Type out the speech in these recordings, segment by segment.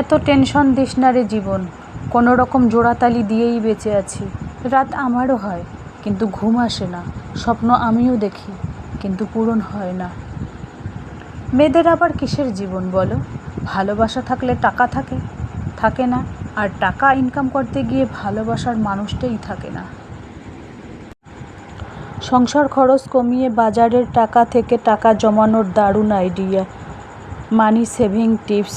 এত tension this না রে জীবন। কোনো রকম জোড়াতালি দিয়েই বেঁচে আছি। রাত আমারও হয়, কিন্তু ঘুম আসে না। স্বপ্ন আমিও দেখি, কিন্তু পূরণ হয় না। মেয়েদের আবার কিসের জীবন বলো? ভালোবাসা থাকলে টাকা থাকে। থাকে না, আর টাকা ইনকাম করতে গিয়ে ভালোবাসার মানুষটাই থাকে না। সংসার খরচ কমিয়ে বাজারের টাকা থেকে টাকা জমানোর দারুণ আইডিয়া মানি সেভিং টিপস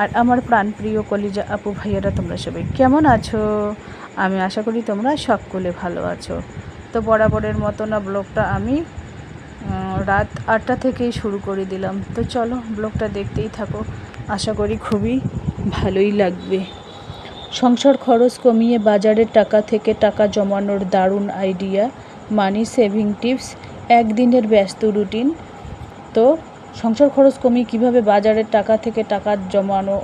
আর আমার প্রাণপ্রিয় কলিজা আপু ভাইয়ারা তোমরা সবাই কেমন আছো? আমি আশা করি তোমরা সকলে ভালো আছো। তো বরাবরের মতো না, ব্লগটা আমি রাত আটটা থেকেই শুরু করে দিলাম। তো চলো ব্লগটা দেখতেই থাকো। আশা করি খুবই ভালোই লাগবে। সংসার খরচ কমিয়ে বাজারের টাকা থেকে টাকা জমানোর দারুণ আইডিয়া। মানি সেভিং টিপস, একদিনের ব্যস্ত রুটিন। তো সংসার খরচ কমিয়ে কীভাবে বাজারের টাকা থেকে টাকা জমানো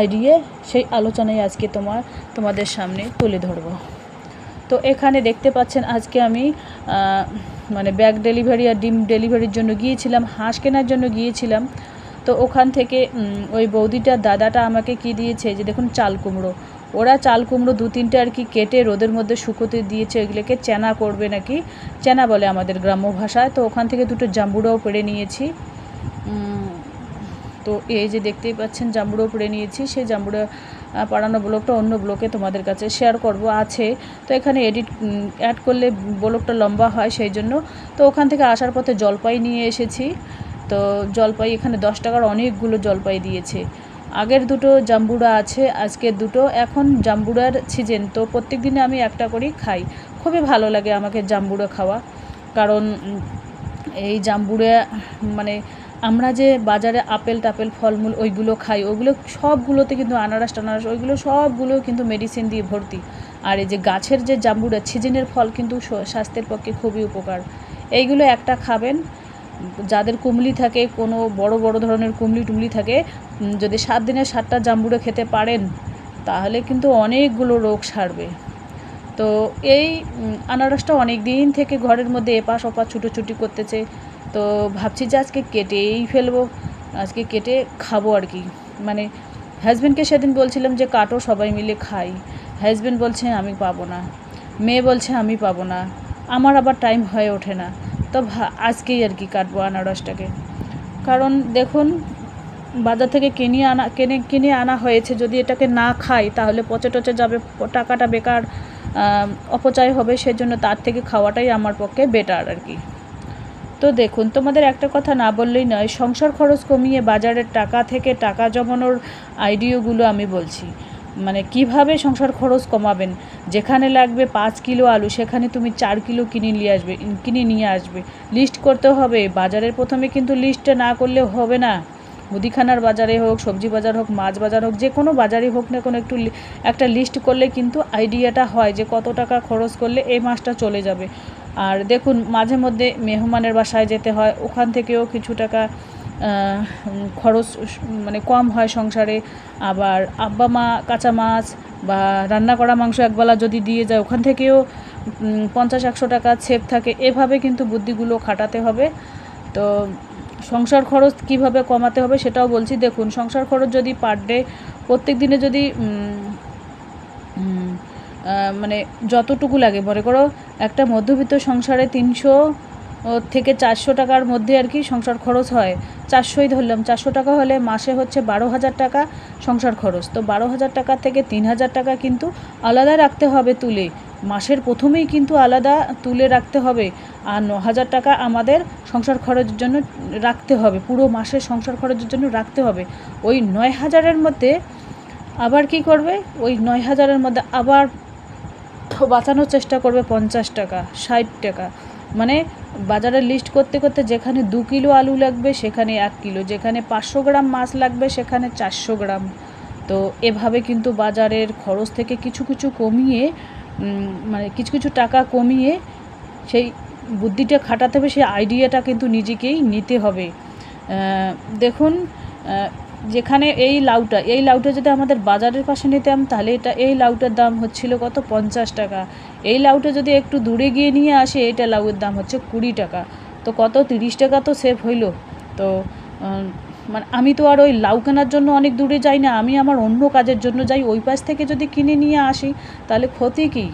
আইডিয়া, সেই আলোচনায় আজকে তোমার, তোমাদের সামনে তুলে ধরব। তো এখানে দেখতে পাচ্ছেন আজকে আমি মানে ব্যাগ ডেলিভারি আর ডিম ডেলিভারির জন্য গিয়েছিলাম, হাঁস কেনার জন্য গিয়েছিলাম। তো ওখান থেকে ওই বৌদিটার দাদাটা আমাকে কি দিয়েছে যে দেখুন চাল কুমড়ো। ওরা চাল কুমড়ো দু তিনটে আর কি কেটে রোদের মধ্যে শুকোতে দিয়েছে, ওইগুলোকে চেনা করবে নাকি? চেনা বলে আমাদের গ্রাম্য ভাষায়। তো ওখান থেকে দুটো জাম্বুরাও পেড়ে নিয়েছি। তো এই যে দেখতেই পাচ্ছেন জাম্বুড়ো পড়ে নিয়েছি। সেই জাম্বুড়ো পাড়ানো ব্লগটা অন্য ব্লকে তোমাদের কাছে শেয়ার করব, আছে। তো এখানে এডিট অ্যাড করলে ব্লগটা লম্বা হয় সেই জন্য। তো ওখান থেকে আসার পথে জলপাই নিয়ে এসেছি। তো জলপাই এখানে দশ টাকার অনেকগুলো জলপাই দিয়েছে। আগের দুটো জাম্বুড়া আছে, আজকে দুটো। এখন জাম্বুড়ার সিজন তো প্রত্যেক দিনে আমি একটা করেই খাই। খুবই ভালো লাগে আমাকে জাম্বুড়া খাওয়া। কারণ এই জাম্বুড়ে মানে আমরা যে বাজারে আপেল টাপেল ফলমূল ওইগুলো খাই ওইগুলো সবগুলোতে কিন্তু আনারস টানারস, ওইগুলো সবগুলো কিন্তু মেডিসিন দিয়ে ভর্তি। আর এই যে গাছের যে জাম্বুরা সিজনের ফল কিন্তু স্বাস্থ্যের পক্ষে খুবই উপকার। এইগুলো একটা খাবেন যাদের কুমলি থাকে, কোনো বড় বড় ধরনের কুমলি টুমলি থাকে যদি সাত দিনে সাতটা জাম্বুরে খেতে পারেন, তাহলে কিন্তু অনেকগুলো রোগ সারবে। তো এই আনারসটা অনেক দিন থেকে ঘরের মধ্যে এপাশ ওপাশ ছুটোছুটি করতেছে। তো ভাবছি যে আজকে কেটেই ফেলব, আজকে কেটে খাব আর কি। মানে হাজব্যান্ডকে সেদিন বলছিলাম যে, কাটো, সবাই মিলে খাই। হাজব্যান্ড বলছে, আমি পাবো না। মেয়ে বলছে, আমি পাবো না। আমার আবার টাইম হয়ে ওঠে না। তো আজকেই আর কি কাটবো আনারসটাকে। কারণ দেখুন, বাজার থেকে কিনে আনা, কিনে কিনে আনা হয়েছে। যদি এটাকে না খাই, তাহলে পচে টচে যাবে টাকাটা বেকার অপচয় হবে। সেজন্য তার থেকে খাওয়াটাই আমার পক্ষে বেটার আর কি। তো দেখুন, তোমাদের একটা কথা না বললেই নয়, সংসার খরচ কমিয়ে বাজারের টাকা থেকে টাকা জমানোর আইডিয়াগুলো আমি বলছি। মানে কীভাবে সংসার খরচ কমাবেন? যেখানে লাগবে পাঁচ কিলো আলু, সেখানে তুমি চার কিলো কিনে নিয়ে আসবে, কিনে নিয়ে আসবে। লিস্ট করতে হবে। বাজারের প্রথমে কিন্তু লিস্টটা না করলে হবে না। মুদিখানার বাজারে হোক, সবজি বাজার হোক, মাছ বাজার হোক, যে কোনো বাজারই হোক না কোনো, একটু একটা লিস্ট করলে কিন্তু আইডিয়াটা হয় যে কত টাকা খরচ করলে এই মাসটা চলে যাবে। আর দেখুন, মাঝে মধ্যে মেহমানের বাসায় যেতে হয়, ওখান থেকেও কিছু টাকা খরচ মানে কম হয় সংসারে। আবার আব্বা মা কাঁচা মাছ বা রান্না করা মাংস একবেলা যদি দিয়ে যায়, ওখান থেকেও পঞ্চাশ, একশো টাকা সেভ থাকে। এভাবে কিন্তু বুদ্ধিগুলো খাটাতে হবে। তো সংসার খরচ কীভাবে কমাতে হবে সেটাও বলছি। দেখুন, সংসার খরচ যদি পার ডে প্রত্যেক দিনে যদি মানে যতটুকু লাগে, মনে করো একটা মধ্যবিত্ত সংসারে তিনশো থেকে চারশো টাকার মধ্যে আর কি সংসার খরচ হয়। চারশোই ধরলাম। চারশো টাকা হলে মাসে হচ্ছে বারো হাজার টাকা সংসার খরচ। তো বারো হাজার টাকা থেকে তিন হাজার টাকা কিন্তু আলাদা রাখতে হবে তুলে। মাসের প্রথমেই কিন্তু আলাদা তুলে রাখতে হবে। আর ন হাজার টাকা আমাদের সংসার খরচের জন্য রাখতে হবে। পুরো মাসের সংসার খরচের জন্য রাখতে হবে। ওই নয় হাজারের মধ্যে আবার কি করবে? ওই নয় হাজারের মধ্যে আবার বাঁচানোর চেষ্টা করবে পঞ্চাশ টাকা, ষাট টাকা। মানে বাজারে লিস্ট করতে করতে যেখানে দু কিলো আলু লাগবে, সেখানে এক কিলো। যেখানে পাঁচশো গ্রাম মাছ লাগবে, সেখানে চারশো গ্রাম। তো এভাবে কিন্তু বাজারের খরচ থেকে কিছু কিছু কমিয়ে মানে কিছু কিছু টাকা কমিয়ে সেই বুদ্ধিটা খাটাতে হবে, সেই আইডিয়াটা কিন্তু নিজেকেই নিতে হবে। দেখুন যেখানে এই লাউটা এই লাউটা যদি আমাদের বাজারের পাশে নিতাম, তাহলে এটা, এই লাউটার দাম হচ্ছিল কত? পঞ্চাশ টাকা। এই লাউটা যদি একটু দূরে গিয়ে নিয়ে আসে, এটা লাউয়ের দাম হচ্ছে কুড়ি টাকা। তো কত? তিরিশ টাকা তো সেভ হইল। তো মানে আমি তো আর ওই লাউ কেনার জন্য অনেক দূরে যাই না, আমি আমার অন্য কাজের জন্য যাই, ওই পাশ থেকে যদি কিনে নিয়ে আসি, তাহলে ক্ষতি কী?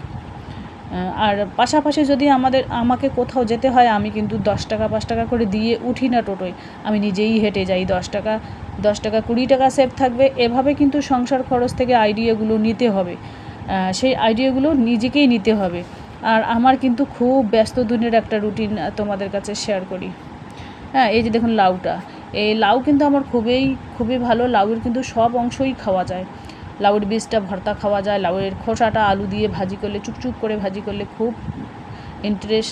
আর পাশাপাশি যদি আমাদের, আমাকে কোথাও যেতে হয়, আমি কিন্তু দশ টাকা, পাঁচ টাকা করে দিয়ে উঠি না টোটোয়। আমি নিজেই হেঁটে যাই, দশ টাকা দশ টাকা, কুড়ি টাকা সেভ থাকবে। এভাবে কিন্তু সংসার খরচ থেকে আইডিয়াগুলো নিতে হবে। সেই আইডিয়াগুলো নিজেকেই নিতে হবে। আর আমার কিন্তু খুব ব্যস্ত দিনের একটা রুটিন তোমাদের কাছে শেয়ার করি। হ্যাঁ এই যে দেখুন লাউটা। এই লাউ কিন্তু আমার খুবই খুবই ভালো। লাউয়ের কিন্তু সব অংশই খাওয়া যায়। লাউয়ের বীজটা ভর্তা খাওয়া যায়, লাউয়ের খোসাটা আলু দিয়ে ভাজি করলে, চুপচুপ করে ভাজি করলে খুব ইন্টারেস্ট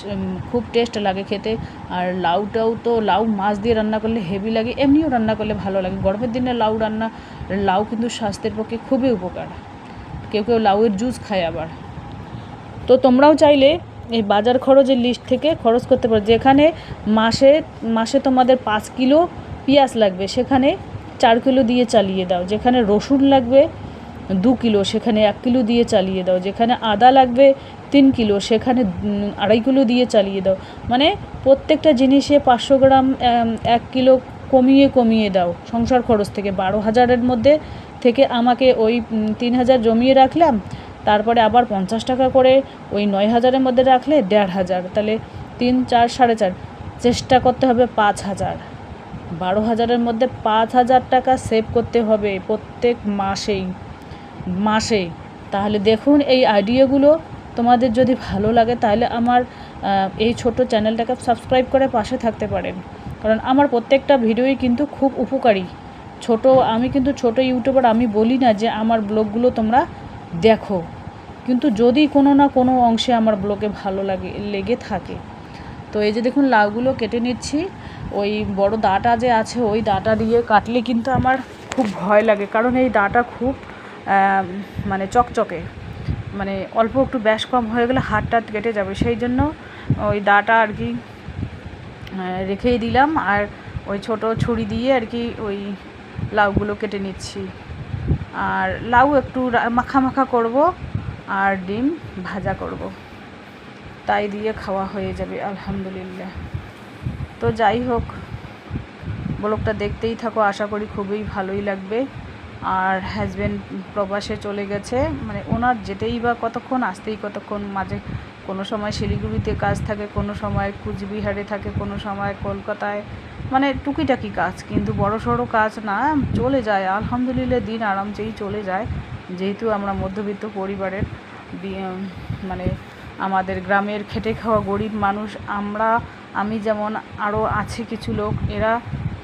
খুব টেস্ট লাগে খেতে। আর লাউটাও তো, লাউ মাছ দিয়ে রান্না করলে হেভি লাগে, এমনিও রান্না করলে ভালো লাগে। গরমের দিনে লাউ রান্না, লাউ কিন্তু স্বাস্থ্যের পক্ষে খুবই উপকার। কেউ কেউ লাউয়ের জুস খায় আবার। তো তোমরাও চাইলে এই বাজার খরচের লিস্ট থেকে খরচ করতে পারো। যেখানে মাসে মাসে তোমাদের পাঁচ কিলো পেঁয়াজ লাগবে, সেখানে চার কিলো দিয়ে চালিয়ে দাও। যেখানে রসুন লাগবে দু কিলো, সেখানে এক কিলো দিয়ে চালিয়ে দাও। যেখানে আদা লাগবে, তিন কিলো, সেখানে আড়াই কিলো দিয়ে চালিয়ে দাও। মানে প্রত্যেকটা জিনিসে পাঁচশো গ্রাম এক কিলো কমিয়ে কমিয়ে দাও। সংসার খরচ থেকে বারো হাজারের মধ্যে থেকে আমাকে ওই তিন হাজার জমিয়ে রাখলাম। তারপরে আবার পঞ্চাশ টাকা করে ওই নয় হাজারের মধ্যে রাখলে দেড় হাজার। তাহলে তিন, চার, সাড়ে চার। চেষ্টা করতে হবে পাঁচ হাজার। বারো হাজারের মধ্যে পাঁচ হাজার টাকা সেভ করতে হবে প্রত্যেক মাসেই। মাসে। তাহলে দেখুন এই আইডিয়াগুলো তোমাদের যদি ভালো লাগে তাহলে আমার এই ছোট চ্যানেলটাকে সাবস্ক্রাইব করে পাশে থাকতে পারেন। কারণ আমার প্রত্যেকটা ভিডিওই কিন্তু খুব উপকারী। ছোট, আমি কিন্তু ছোট ইউটিউবার আমি বলি না যে আমার ব্লগগুলো তোমরা দেখো। কিন্তু যদি কোনো না কোনো অংশে আমার ব্লগে ভালো লাগে, লেগে থাকে। তো এই যে দেখুন লাউগুলো কেটে নিচ্ছি। ওই বড় দাটা যে আছে, ওই দাটা দিয়ে কাটলে কিন্তু আমার খুব ভয় লাগে। কারণ এই দাটা খুব মানে চকচকে। মানে অল্প একটু ব্যাস কম হয়ে গেলে হাত টাত কেটে যাবে। সেই জন্য ওই দাটা আর কি রেখেই দিলাম। আর ওই ছোট ছুরি দিয়ে আর কি ওই লাউগুলো কেটে নিচ্ছি। আর লাউ একটু মাখা মাখা করব আর ডিম ভাজা করব। তাই দিয়ে খাওয়া হয়ে যাবে, আলহামদুলিল্লাহ। তো যাই হোক, ব্লগটা দেখতেই থাকো। আশা করি খুবই ভালোই লাগবে। আর হাজব্যান্ড প্রবাসে চলে গেছে। মানে ওনার যেতেই বা কতক্ষণ, আসতেই কতক্ষণ, মাঝে কোনো সময় শিলিগুড়িতে কাজ থাকে, কোনো সময় কুচবিহারে থাকে, কোনো সময় কলকাতায়। মানে টুকিটাকি কাজ, কিন্তু বড় সড়ো কাজ না, চলে যায়। আলহামদুলিল্লাহ, দিন আরামসেই চলে যায়। যেহেতু আমরা মধ্যবিত্ত পরিবারের মানে আমাদের গ্রামের খেটে খাওয়া গরিব মানুষ, আমরা, আমি যেমন আরও আছে কিছু লোক, এরা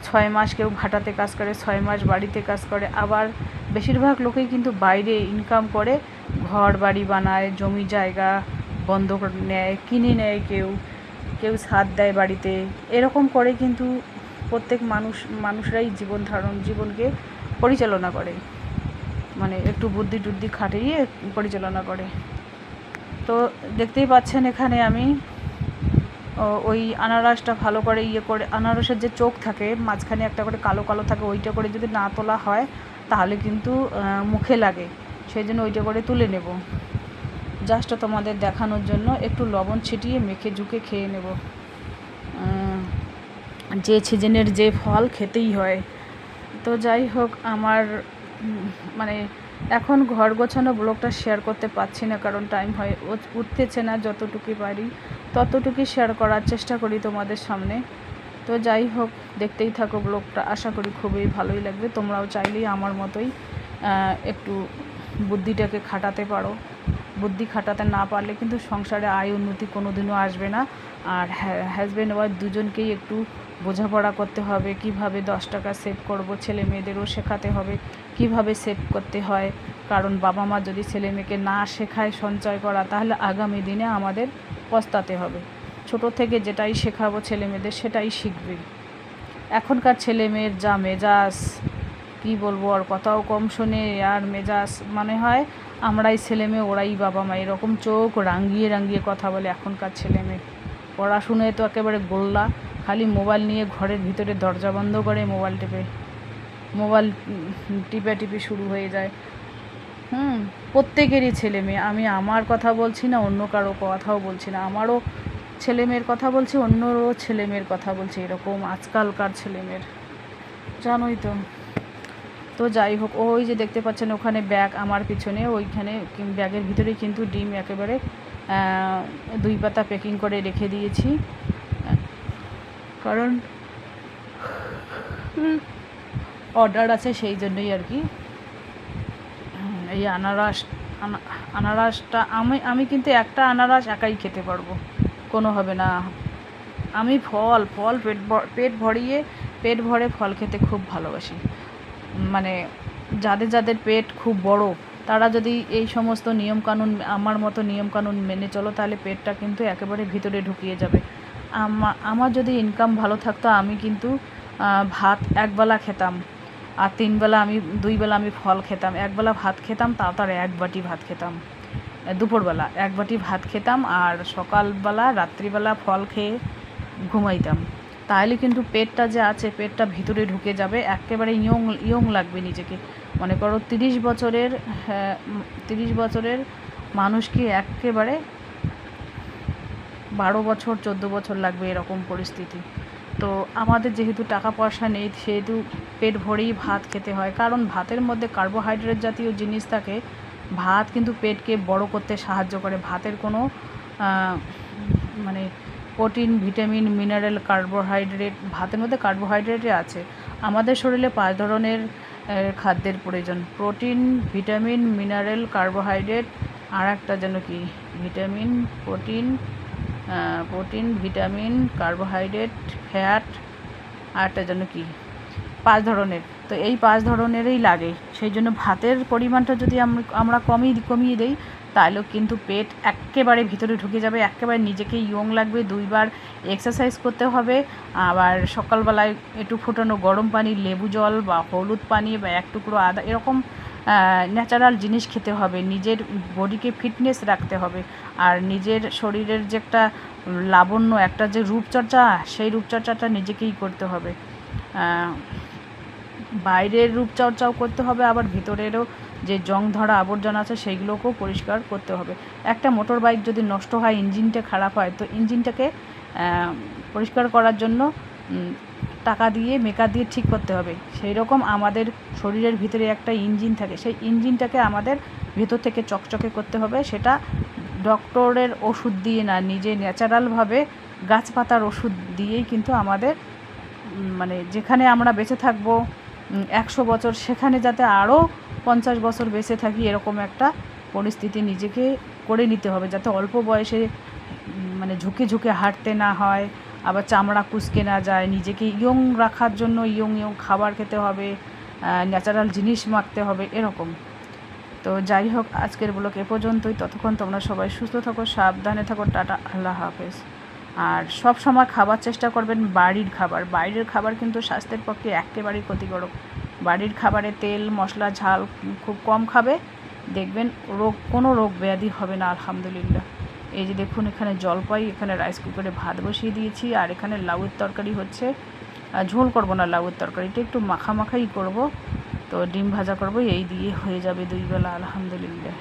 ছয় মাস কেউ ভাটাতে কাজ করে, ছয় মাস বাড়িতে কাজ করে। আবার বেশিরভাগ লোকেই কিন্তু বাইরে ইনকাম করে, ঘর বাড়ি বানায়, জমি জায়গা বন্ধক নেয়, কিনে নেয় কেউ কেউ সাথ দেয় বাড়িতে। এরকম করে কিন্তু প্রত্যেক মানুষ, মানুষরাই জীবন ধারণ, জীবনকে পরিচালনা করে। মানে একটু বুদ্ধি টুদ্ধি খাটিয়ে পরিচালনা করে। তো দেখতেই পাচ্ছেন এখানে আমি ওই আনারসটা ভালো করে ইয়ে করে, আনারসের যে চোখ থাকে, মাঝখানে একটা করে কালো কালো থাকে, ওইটা করে যদি না তোলা হয়, তাহলে কিন্তু মুখে লাগে। সেই জন্য ওইটা করে তুলে নেব। জাস্ট তোমাদের দেখানোর জন্য একটু লবণ ছিটিয়ে মেখে ঝুঁকে খেয়ে নেব। যে সিজনের যে ফল খেতেই হয়। তো যাই হোক, আমার মানে এখন ঘর গোছানো ব্লগটা শেয়ার করতে পারছি না, কারণ টাইম হয়। উঠতেছে না যতটুকু পারি। ততটুকুই শেয়ার করার চেষ্টা করি তোমাদের সামনে। তো যাই হোক, দেখতেই থাকো ব্লগটা। আশা করি খুবই ভালোই লাগবে। তোমরাও চাইলেই আমার মতোই একটু বুদ্ধিটাকে খাটাতে পারো। বুদ্ধি খাটাতে না পারলে কিন্তু সংসারে আয় উন্নতি কোনো দিনও আসবে না। আর হাজব্যান্ড ওয়াইফ দুজনকেই একটু বোঝাপড়া করতে হবে, কীভাবে দশ টাকা সেভ করব, ছেলে মেয়েদেরও শেখাতে হবে, কীভাবে সেভ করতে হয়। কারণ বাবা মা যদি ছেলে মেয়েকে না শেখায় সঞ্চয় করা, তাহলে আগামী দিনে আমাদের পস্তাতে হবে। ছোট থেকে যেটাই শেখাবো ছেলে মেয়েদের, সেটাই শিখবে। এখনকার ছেলে মেয়ের যা মেজাজ, কি বলব, আর কথাও কম শোনে, আর মেজাজ, মনে হয় আমরাই ছেলে মেয়ে, ওরাই বাবা মা, এরকম চোখ রাঙ্গিয়ে রাঙ্গিয়ে কথা বলে এখনকার ছেলে মেয়ে। পড়াশুনোয় তো একেবারে গোল্লা খালি মোবাইল নিয়ে ঘরের ভিতরে দরজা বন্ধ করে মোবাইল টেপে, মোবাইল টিপে টিপে শুরু হয়ে যায়। হুম, প্রত্যেকেরই ছেলে মেয়ে। আমি আমার কথা বলছি না, অন্য কারও কথাও বলছি না। আমারও ছেলে মেয়ের কথা বলছি, অন্যরও ছেলে মেয়ের কথা বলছি। এরকম আজকালকার ছেলে মেয়ের। জানোই তো। তো যাই হোক, ওই যে দেখতে পাচ্ছেন ওখানে ব্যাগ আমার পিছনে, ওইখানে ব্যাগের ভিতরে কিন্তু ডিম একেবারে দুই পাতা প্যাকিং করে রেখে দিয়েছি। কারণ অর্ডার আছে সেই জন্যই আর কি। এই আনারস আনারসটা, আমি আমি কিন্তু একটা আনারস একাই খেতে পারব। কোনো হবে না। আমি ফল ফল পেট পেট ভরিয়ে, পেট ভরে ফল খেতে খুব ভালোবাসি। মানে যাদের যাদের পেট খুব বড়, তারা যদি এই সমস্ত নিয়মকানুন, আমার মতো নিয়মকানুন মেনে চলো, তাহলে পেটটা কিন্তু একেবারে ভিতরে ঢুকিয়ে যাবে। আমার যদি ইনকাম ভালো থাকতো আমি কিন্তু ভাত একবেলা খেতাম। আর তিনবেলা আমি দুইবেলা আমি ফল খেতাম। একবেলা ভাত খেতাম তাও তার এক বাটি ভাত খেতাম। দুপুরবেলা এক বাটি ভাত খেতাম আর সকালবেলা রাত্রিবেলা ফল খেয়ে ঘুমাইতাম। তাহলে কিন্তু পেটটা যে আছে পেটটা ভিতরে ঢুকে যাবে একেবারে ইয়ং ইয়ং লাগবে নিজেকে। মনে করো তিরিশ বছরের হ্যাঁ, তিরিশ বছরের মানুষকে একেবারে বারো বছর, চোদ্দ বছর লাগবে এরকম পরিস্থিতি। তো আমাদের যেহেতু টাকা পয়সা নেই, সেহেতু পেট ভরেই ভাত খেতে হয়। কারণ ভাতের মধ্যে কার্বোহাইড্রেট জাতীয় জিনিস থাকে, ভাত কিন্তু পেটকে বড় করতে সাহায্য করে। ভাতের কোনো মানে প্রোটিন, ভিটামিন, মিনারেল কার্বোহাইড্রেট ভাতের মধ্যে কার্বোহাইড্রেটই আছে। আমাদের শরীরে পাঁচ ধরনের খাদ্যের প্রয়োজন। প্রোটিন, ভিটামিন, মিনারেল কার্বোহাইড্রেট আর একটা যেন কি? Vitamin, protein protein, vitamin, carbohydrate, fat, আর একটা যেন কি, পাঁচ ধরনের। তো এই পাঁচ ধরনেরই লাগে। সেই জন্য ভাতের পরিমাণটা যদি আম- আমরা কমিয়ে কমিয়ে দিই তাহলেও কিন্তু পেট একেবারে ভিতরে ঢুকে যাবে একেবারে নিজেকে ইয়ং লাগবে। দুইবার এক্সারসাইজ করতে হবে। আবার সকালবেলায় একটু ফুটানো গরম পানি, লেবু জল বা হলুদ পানি বা এক টুকরো আদা, এরকম ন্যাচারাল জিনিস খেতে হবে, নিজের বডিকে ফিটনেস রাখতে হবে। আর নিজের শরীরের যে একটা লাবণ্য, একটা যে রূপচর্চা, সেই রূপচর্চাটা নিজেকেই করতে হবে। বাইরের রূপচর্চাও করতে হবে, আবার ভিতরেরও যে জং ধরা আবর্জনা আছে, সেইগুলোকেও পরিষ্কার করতে হবে। একটা মোটর বাইক যদি নষ্ট হয় ইঞ্জিনটা খারাপ হয়, তো ইঞ্জিনটাকে পরিষ্কার করার জন্য টাকা দিয়ে মেকা দিয়ে ঠিক করতে হবে। সেই রকম আমাদের শরীরের ভিতরে একটা ইঞ্জিন থাকে। সেই ইঞ্জিনটাকে আমাদের ভেতর থেকে চকচকে করতে হবে। সেটা ডক্টরের ওষুধ দিয়ে না, নিজে ন্যাচারালভাবে গাছপাতার ওষুধ দিয়েই কিন্তু আমাদের মানে যেখানে আমরা বেঁচে থাকব একশো বছর, সেখানে যাতে আরও পঞ্চাশ বছর বেঁচে থাকি, এরকম একটা পরিস্থিতি নিজেকে করে নিতে হবে। যাতে অল্প বয়সে মানে ঝুঁকে ঝুঁকে হাঁটতে না হয় আবার চামড়া কুচকে না যায়, নিজেকে ইয়ং রাখার জন্য ইয়ং ইয়ং খাবার খেতে হবে ন্যাচারাল জিনিস মাখতে হবে, এরকম। তো যাই হোক, আজকের ব্লগ এ পর্যন্তই। ততক্ষণ তোমরা সবাই সুস্থ থাকো, সাবধানে থাকো, টাটা, আল্লাহ হাফেজ। আর সব সময় খাবার চেষ্টা করবেন বাড়ির খাবার। বাইরের খাবার কিন্তু স্বাস্থ্যের পক্ষে একেবারেই ক্ষতিকারক। বাড়ির খাবারে তেল, মশলা, ঝাল খুব কম খাবে। দেখবেন রোগ, কোনো রোগ ব্যাধি হবে না, আলহামদুলিল্লাহ। এই যে দেখুন, এখানে জলপাই, এখানে রাইস কুকারে ভাত বসিয়ে দিয়েছি, আর এখানে লাউয়ের তরকারি হচ্ছে। ঝোল করব না লাউয়ের তরকারিটা, একটু মাখা মাখাই করব। তো ডিম ভাজা করব, এই দিয়ে হয়ে যাবে দুই বেলা, আলহামদুলিল্লাহ।